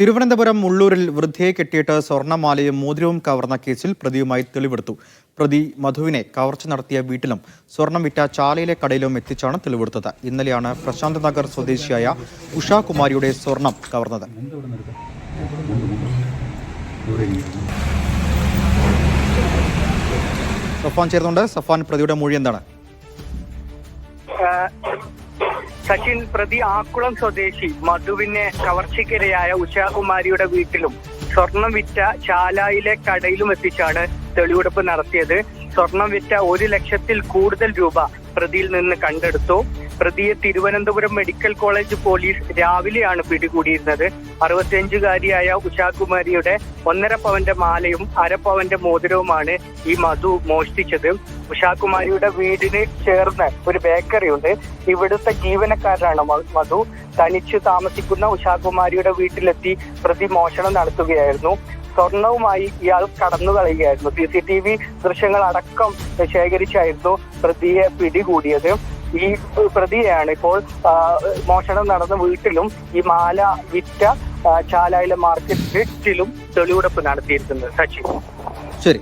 തിരുവനന്തപുരം മുള്ളൂരിൽ വൃദ്ധയെ കെട്ടിയിട്ട് സ്വർണമാലയും മോതിരവും കവർന്ന കേസിൽ പ്രതിയുമായി തെളിവെടുത്തു. പ്രതി മധുവിനെ കവർച്ച നടത്തിയ വീട്ടിലും സ്വർണം വിറ്റ ചാലയിലെ കടയിലും എത്തിച്ചാണ് തെളിവെടുത്തത്. ഇന്നലെയാണ് പ്രശാന്ത് നഗർ സ്വദേശിയായ ഉഷാകുമാരിയുടെ സ്വർണം കവർന്നത്. സഫാൻ ചേർന്നുണ്ട് സഫാൻ പ്രതിയുടെ മൊഴി എന്താണ്? സച്ചിൻ പ്രതി ആക്കുളം സ്വദേശി മധുവിനെ കവർച്ചയ്ക്കിരയായ ഉഷാകുമാരിയുടെ വീട്ടിലും സ്വർണം വിറ്റ ചാലായിലെ കടയിലും എത്തിച്ചാണ് തെളിവെടുപ്പ് നടത്തിയത്. സ്വർണം വിറ്റ ഒരു ലക്ഷത്തിൽ കൂടുതൽ രൂപ പ്രതിയിൽ നിന്ന് കണ്ടെടുത്തു. പ്രതിയെ തിരുവനന്തപുരം മെഡിക്കൽ കോളേജ് പോലീസ് രാവിലെയാണ് പിടികൂടിയിരുന്നത്. അറുപത്തിയഞ്ചുകാരിയായ ഉഷാകുമാരിയുടെ ഒന്നര പവന്റെ മാലയും അര പവന്റെ മോതിരവുമാണ് ഈ മധു മോഷ്ടിച്ചത്. ഉഷാകുമാരിയുടെ വീടിന് ചേർന്ന് ഒരു ബേക്കറി ഉണ്ട്. ഇവിടുത്തെ ജീവനക്കാരാണ് മധു. തനിച്ച് താമസിക്കുന്ന ഉഷാകുമാരിയുടെ വീട്ടിലെത്തി പ്രതി മോഷണം നടത്തുകയായിരുന്നു. സ്വർണവുമായി ഇയാൾ കടന്നു കളയുകയായിരുന്നു. സി സി ടി വി ദൃശ്യങ്ങൾ അടക്കം ശേഖരിച്ചായിരുന്നു പ്രതിയെ പിടികൂടിയത്. ഈ പ്രതിയാണ് ഇപ്പോൾ മോഷണം നടന്ന വീട്ടിലും ഈ മാല വിറ്റ ചാലായിലെ മാർക്കറ്റ് മാർക്കറ്റിലും തെളിവെടുപ്പ് നടത്തിയിരിക്കുന്നത്. സച്ചിൻ. ശരി.